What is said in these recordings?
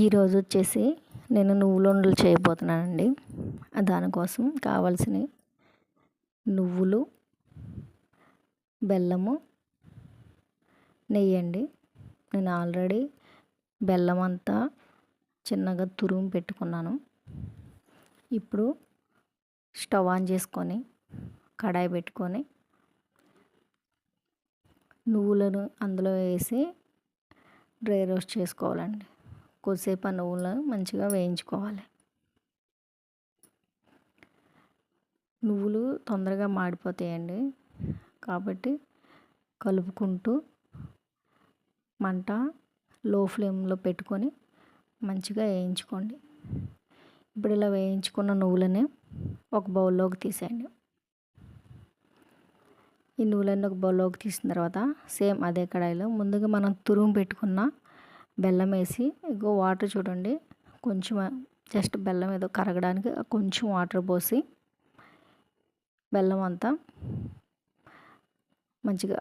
ఈరోజు వచ్చేసి నేను నువ్వుల ఉండలు చేయబోతున్నానండి. దానికోసం కావాల్సినవి నువ్వులు బెల్లము నెయ్యి అండి నేను ఆల్రెడీ బెల్లం అంతా చిన్నగా తురుము పెట్టుకున్నాను. ఇప్పుడు స్టవ్ ఆన్ చేసుకొని కడాయి పెట్టుకొని నువ్వులను అందులో వేసి డ్రై రోస్ట్ చేసుకోవాలండి. కొద్దిసేపు ఆ నువ్వులను మంచిగా వేయించుకోవాలి. నువ్వులు తొందరగా మాడిపోతాయండి. కాబట్టి కలుపుకుంటూ మంట లో ఫ్లేమ్లో పెట్టుకొని మంచిగా వేయించుకోండి. ఇప్పుడు ఇలా వేయించుకున్న నువ్వులని ఒక బౌల్లోకి తీసేయండి. ఈ నువ్వులన్నీ ఒక బౌల్లోకి తీసిన తర్వాత సేమ్ అదే కడాయిలో ముందుగా మనం తురుము పెట్టుకున్న బెల్లం వేసి ఇగో వాటర్ చూడండి. కొంచెం జస్ట్ బెల్లం ఏదో కరగడానికి కొంచెం వాటర్ పోసి బెల్లం అంతా మంచిగా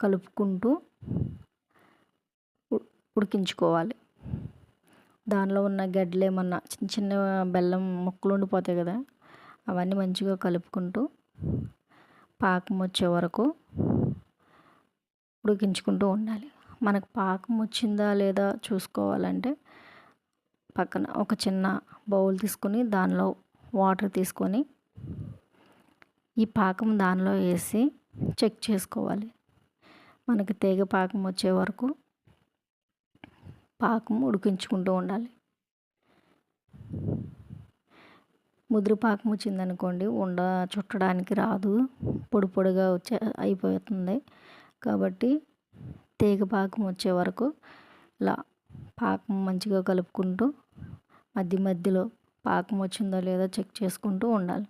కలుపుకుంటూ ఉడికించుకోవాలి. దానిలో ఉన్న గడ్డలు ఏమన్నా చిన్న చిన్న బెల్లం ముక్కలు ఉండిపోతాయి కదా అవన్నీ మంచిగా కలుపుకుంటూ పాకం వచ్చే వరకు ఉడికించుకుంటూ ఉండాలి. మనకు పాకం వచ్చిందా లేదా చూసుకోవాలంటే పక్కన ఒక చిన్న బౌల్ తీసుకొని దానిలో వాటర్ తీసుకొని ఈ పాకం దానిలో వేసి చెక్ చేసుకోవాలి. మనకి తీగ పాకం వచ్చే వరకు పాకం ఉడికించుకుంటూ ఉండాలి. ముదురు పాకం వచ్చిందనుకోండి ఉండ చుట్టడానికి రాదు. పొడి పొడిగా వచ్చే అయిపోతుంది. కాబట్టి తీగ పాకం వచ్చే వరకు ఇలా పాకం మంచిగా కలుపుకుంటూ మధ్య మధ్యలో పాకం వచ్చిందో లేదో చెక్ చేసుకుంటూ ఉండాలి.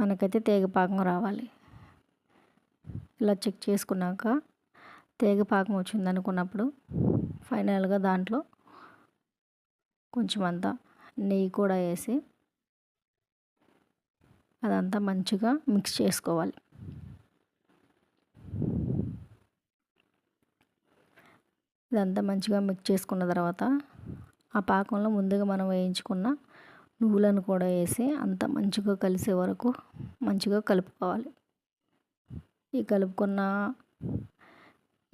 మనకైతే తీగ పాకం రావాలి. ఇలా చెక్ చేసుకున్నాక తీగ పాకం వచ్చింది అనుకున్నప్పుడు ఫైనల్గా దాంట్లో కొంచెం అంతా నెయ్యి కూడా వేసి అదంతా మంచిగా మిక్స్ చేసుకోవాలి. ఇదంతా మంచిగా మిక్స్ చేసుకున్న తర్వాత ఆ పాకంలో ముందుగా మనం వేయించుకున్న నువ్వులను కూడా వేసి అంత మంచిగా కలిసే వరకు మంచిగా కలుపుకోవాలి. ఈ కలుపుకున్న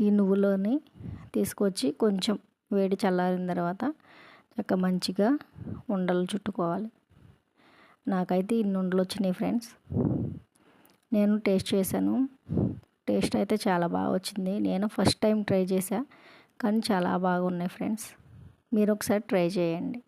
ఈ నువ్వులని తీసుకొచ్చి కొంచెం వేడి చల్లారిన తర్వాత చక్క మంచిగా ఉండలు చుట్టుకోవాలి. నాకైతే ఇన్ని ఉండలు వచ్చినాయి ఫ్రెండ్స్. నేను టేస్ట్ చేశాను. టేస్ట్ అయితే చాలా బాగా వచ్చింది. నేను ఫస్ట్ టైం ట్రై చేశాను కానీ చాలా బాగున్నాయి ఫ్రెండ్స్. మీరు ఒకసారి ట్రై చేయండి.